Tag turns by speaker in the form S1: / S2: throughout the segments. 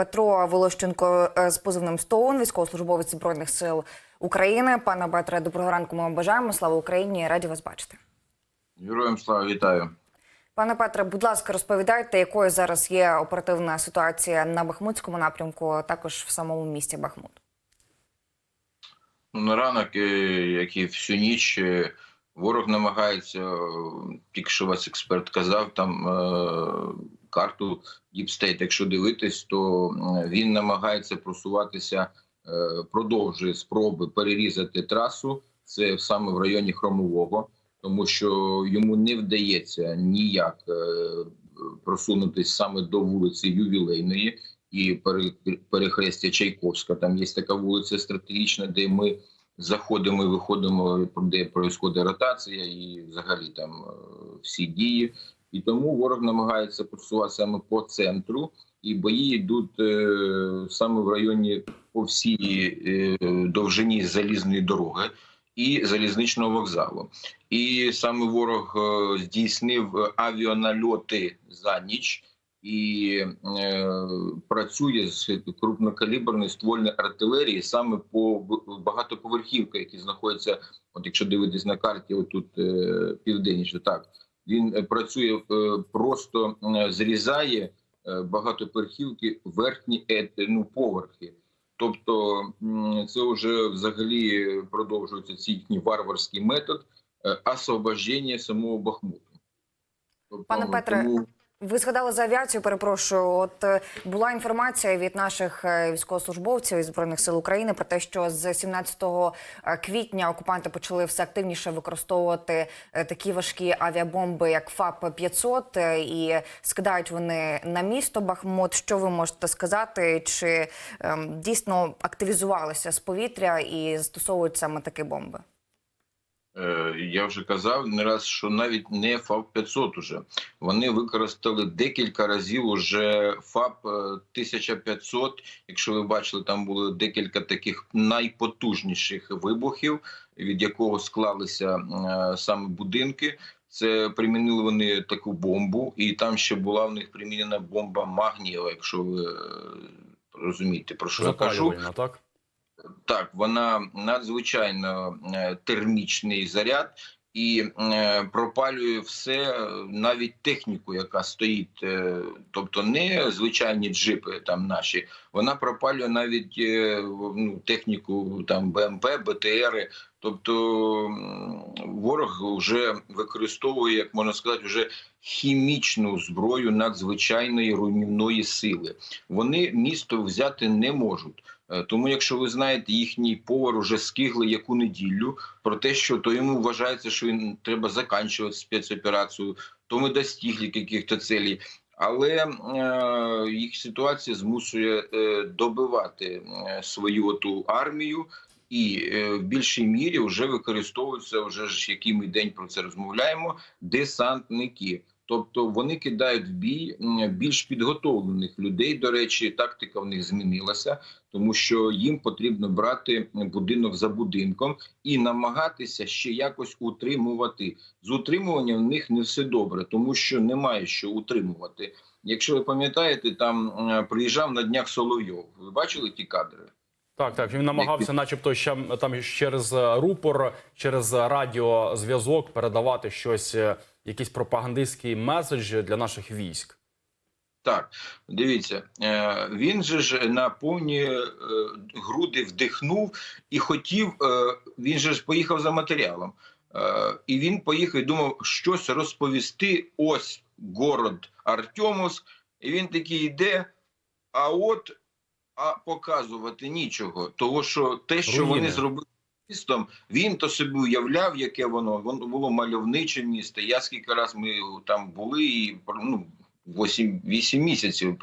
S1: Петро Волощенко е, з позивним Стоун, військовослужбовець збройних сил України. Пане Петре, доброго ранку. Ми вам бажаємо. Слава Україні! Раді вас бачити.
S2: Героям слава вітаю.
S1: Пане Петре, будь ласка, розповідайте, якою зараз є оперативна ситуація на Бахмутському напрямку, а також в самому місті Бахмут.
S2: Ну, на ранок, е, як і всю ніч, е, ворог намагається, тільки що вас експерт казав, там е, карту State, якщо дивитись, то він намагається просуватися, е, продовжує спроби перерізати трасу. Це саме в районі Хромового, тому що йому не вдається ніяк е, просунутись саме до вулиці Ювілейної і пере- перехрестя Чайковська. Там є така вулиця стратегічна, де ми заходимо і виходимо, де відбувається ротація, і взагалі там е, всі дії. І тому ворог намагається просувати саме по центру, і бої йдуть е, саме в районі по всій е, довжині залізної дороги і залізничного вокзалу. І саме ворог е, здійснив авіанальоти за ніч і е, працює з крупнокаліберної ствольної артилерії саме по багатоповерхівках, які знаходяться, от якщо дивитись на карті, отут е, південніше, так він е, працює е, просто е, зрізає багатоперхівки верхні ну, поверхи. Тобто це вже взагалі продовжується цей їхній варварський метод освобождення самого Бахмуту. Тобто,
S1: Пане Петре,
S2: тому-
S1: Ви згадали за авіацію. Перепрошую. От е, була інформація від наших е, військовослужбовців із збройних сил України про те, що з 17 е, квітня окупанти почали все активніше використовувати такі важкі авіабомби, як ФАП 500 е, і скидають вони на місто Бахмут. Що ви можете сказати? Чи ем, дійсно активізувалися з повітря і застосовують саме такі бомби?
S2: Е, Я вже казав не раз, що навіть не ФАП 500 уже вони використали декілька разів уже ФАП е, 1500. Якщо ви бачили, там було декілька таких найпотужніших вибухів, від якого склалися е, саме будинки. Це примінили вони таку бомбу, і там ще була в них примінена бомба Магнієва, якщо ви е, розумієте, про що я кажу.
S3: Так?
S2: Так, вона надзвичайно е, термічний заряд і е, пропалює все, навіть техніку, яка стоїть, е, тобто не звичайні джипи там наші, вона пропалює навіть ну, техніку там БМП, БТРи. Тобто ворог вже використовує, як можна сказати, вже хімічну зброю надзвичайної руйнівної сили. Вони місто взяти не можуть. Е, Тому, якщо ви знаєте, їхній повар уже скигли яку неділю про те, що то йому вважається, що він треба заканчувати спецоперацію, то ми достигли яких-то целей. Але е, їх ситуація змушує е, добивати е, свою ту армію, і е, в більшій мірі вже використовуються, вже ж який ми день про це розмовляємо, десантники. Тобто вони кидають в бій більш підготовлених людей. До речі, тактика в них змінилася, тому що їм потрібно брати будинок за будинком і намагатися ще якось утримувати. З утримуванням в них не все добре, тому що немає що утримувати. Якщо ви пам'ятаєте, там м, приїжджав на днях Соловйов. Ви бачили ті кадри?
S3: Так, так. Він намагався, начебто, ще там через е, рупор, через радіозв'язок передавати щось, е, якийсь пропагандистський меседж для наших військ.
S2: Так, дивіться, е, він же ж на повні е, груди вдихнув і хотів. е, Він же ж поїхав за матеріалом. І він поїхав і думав щось розповісти. Ось город Артемовськ. І він такий йде. А от а показувати нічого. Того, що те, що
S3: Руїни.
S2: вони зробили містом, він то собі уявляв, яке воно. Воно було мальовниче місто. Я скільки раз ми там були і ну, 8, 8 місяців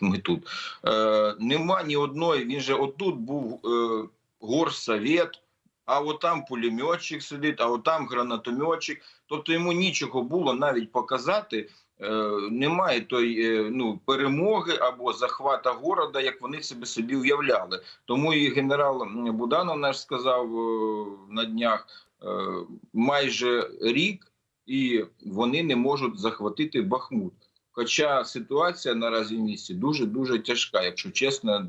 S2: ми тут. Е, нема ні одної. Він же отут був е, горсовет, а от там пулеметчик сидить, а от там гранатометчик. Тобто йому нічого було навіть показати. Е, немає той е, ну перемоги або захвата города, як вони себе собі уявляли. Тому і генерал Буданов наш сказав е, на днях майже рік, і вони не можуть захватити Бахмут. Хоча ситуація наразі в місті дуже дуже тяжка. Якщо чесно,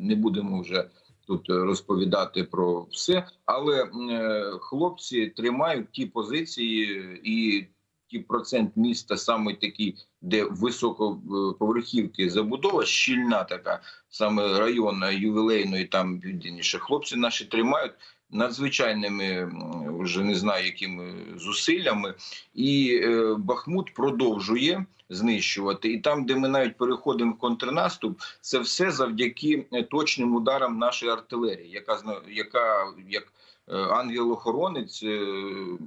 S2: не будемо вже тут розповідати про все. Але е, хлопці тримають ті позиції і ті процент міста саме такі, де високоповерхівки забудова щільна, така саме районна, ювілейної, там південніше. Хлопці наші тримають надзвичайними вже не знаю якими зусиллями, і е, Бахмут продовжує знищувати. І там, де ми навіть переходимо в контрнаступ, це все завдяки е, точним ударам нашої артилерії, яка яка як е, ангел-охоронець,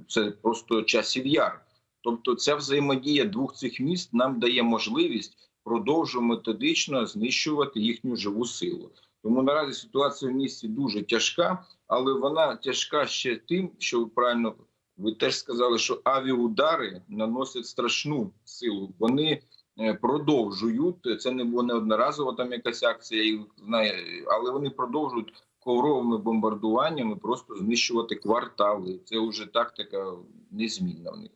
S2: це просто часів яр. Тобто, ця взаємодія двох цих міст нам дає можливість продовжувати методично знищувати їхню живу силу. Тому наразі ситуація в місті дуже тяжка, але вона тяжка ще тим, що ви правильно ви теж сказали, що авіаудари наносять страшну силу. Вони е, продовжують. Це не було неодноразова там якась акція, я їх знаю, але вони продовжують ковровими бомбардуваннями просто знищувати квартали. Це вже тактика незмінна в них.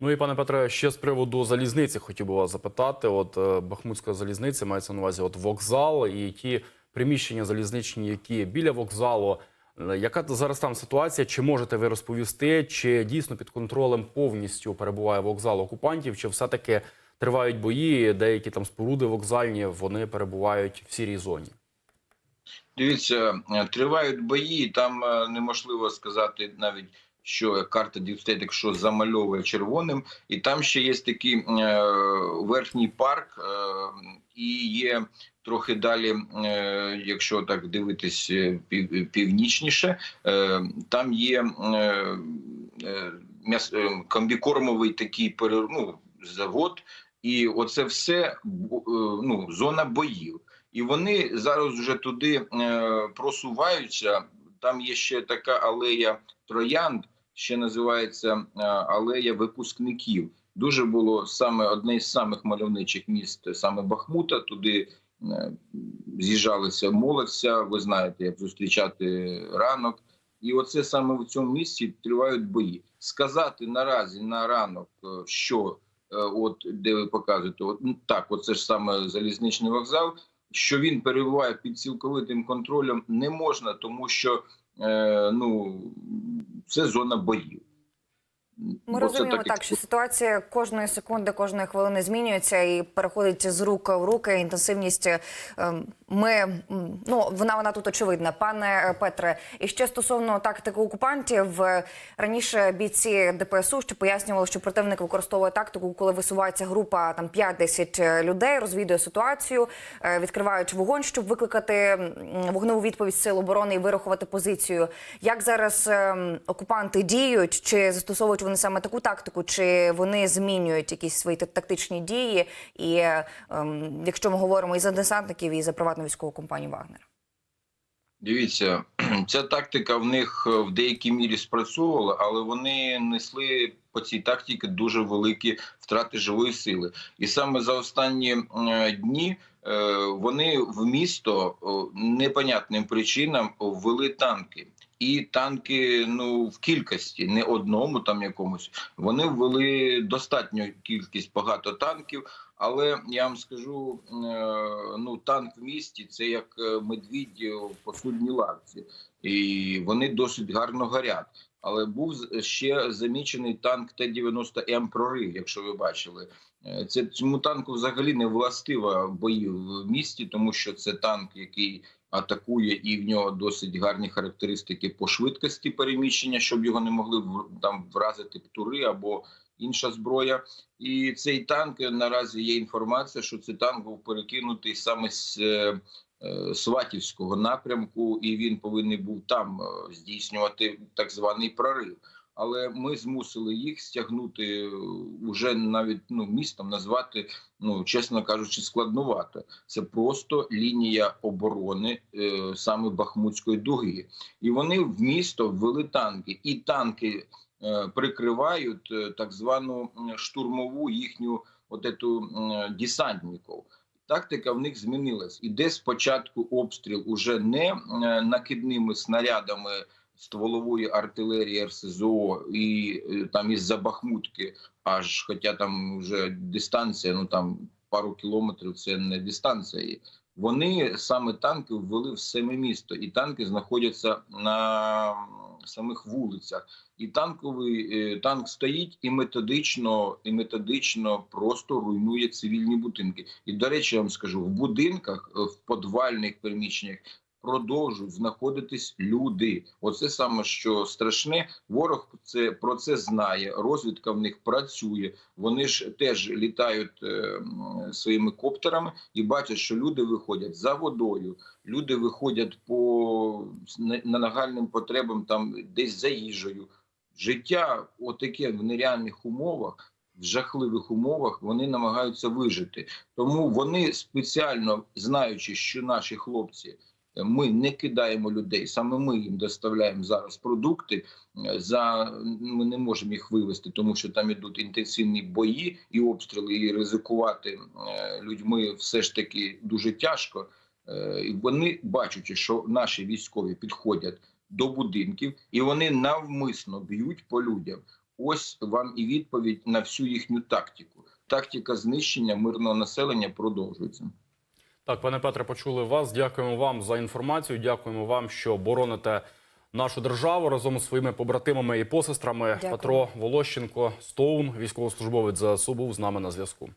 S3: Ну і пане Петре, ще з приводу залізниці хотів би вас запитати. От е, Бахмутська залізниця мається на увазі, от вокзал і ті приміщення залізничні, які біля вокзалу. Е, Яка зараз там ситуація? Чи можете ви розповісти, чи дійсно під контролем повністю перебуває вокзал окупантів, чи все-таки тривають бої? Деякі там споруди вокзальні вони перебувають в сірій зоні?
S2: Дивіться, е, тривають бої. Там е, неможливо сказати навіть. Що карта Діпстейт, якщо замальовує червоним, і там ще є такий е, верхній парк, е, і є трохи далі, е, якщо так дивитись пів, північніше, там є комбікормовий такий ну, завод, і оце все ну, зона боїв. І вони зараз вже туди просуваються. Там є ще така алея троянд, ще називається е, алея випускників. Дуже було саме одне із самих мальовничих міст, саме Бахмута. Туди е, з'їжджалися молодця. Ви знаєте, як зустрічати ранок. І оце саме в цьому місці тривають бої. Сказати наразі на ранок, е, що от де ви показуєте, от ну, так, оце ж саме залізничний вокзал. Що він перебуває під цілковитим контролем, не можна, тому що е, ну це зона боїв.
S1: Ми
S2: Бо
S1: розуміємо
S2: і
S1: так, що ситуація кожної секунди, кожної хвилини змінюється і переходить з рук в руки. Інтенсивність ем, ми ну вона вона тут очевидна. Пане е, Петре, і ще стосовно тактики окупантів е, раніше бійці ДПСУ ще пояснювали, що противник використовує тактику, коли висувається група там 5-10 людей, розвідує ситуацію, е, відкривають вогонь, щоб викликати вогневу відповідь сил оборони і вирахувати позицію. Як зараз ем, окупанти діють? Чи застосовують вони саме таку тактику, чи вони змінюють якісь свої тактичні дії? І ем, якщо ми говоримо і за десантників, і за приватну військову компанію Вагнер?
S2: Дивіться, ця тактика в них е, в деякій мірі спрацьовувала, але вони несли по цій тактиці дуже великі втрати живої сили. І саме за останні дні е, вони в місто непонятним причинам ввели танки. І танки, ну в кількості, не одному там якомусь. Вони ввели достатню кількість багато танків. Але я вам скажу: е, ну танк в місті це як е, медвідь в посудній лавці, і вони досить гарно горять. Але був ще замічений танк Т-90М прорив, якщо ви бачили. Е, Це цьому танку взагалі не властива бої в місті, тому що це танк, який атакує, і в нього досить гарні характеристики по швидкості переміщення, щоб його не могли там вразити птури або інша зброя. І цей танк наразі є інформація, що цей танк був перекинутий саме з е, е, Сватівського напрямку, і він повинен був там е, здійснювати так званий прорив. Але ми змусили їх стягнути е, уже навіть ну містом назвати, ну чесно кажучи, складновато. Це просто лінія оборони е, саме Бахмутської дуги, і вони в місто ввели танки, і танки е, прикривають е, так звану штурмову їхню от ету м, десантників. Тактика в них змінилась. Іде спочатку обстріл уже не е, накидними снарядами стволової артилерії РСЗО і е, там із-за Бахмутки, аж хоча там вже дистанція, ну там пару кілометрів це не дистанція. Вони саме танки ввели в саме місто, і танки знаходяться на самих вулицях. І танковий е, танк стоїть і методично, і методично просто руйнує цивільні будинки. І до речі, я вам скажу, в будинках, е, в подвальних приміщеннях продовжують знаходитись люди. Оце саме що страшне. Ворог це про це знає. Розвідка в них працює. Вони ж теж літають е, своїми коптерами і бачать, що люди виходять за водою. Люди виходять по на- на нагальним потребам, там десь за їжею. Життя, отаке в нереальних умовах, в жахливих умовах, вони намагаються вижити. Тому вони спеціально знаючи, що наші хлопці. Ми не кидаємо людей, саме ми їм доставляємо зараз продукти. е, За ми не можемо їх вивезти, тому що там ідуть інтенсивні бої і обстріли, і ризикувати е, людьми все ж таки дуже тяжко. Е, І вони бачачи, що наші військові підходять до будинків, і вони навмисно б'ють по людям. Ось вам і відповідь на всю їхню тактику. Тактика знищення мирного населення продовжується.
S3: Так, пане Петре, почули вас. Дякуємо вам за інформацію. Дякуємо вам, що бороните нашу державу разом із своїми побратимами і посестрами.
S1: Дякую.
S3: Петро Волощенко, Стоун, військовослужбовець ЗСУ, був з нами на зв'язку.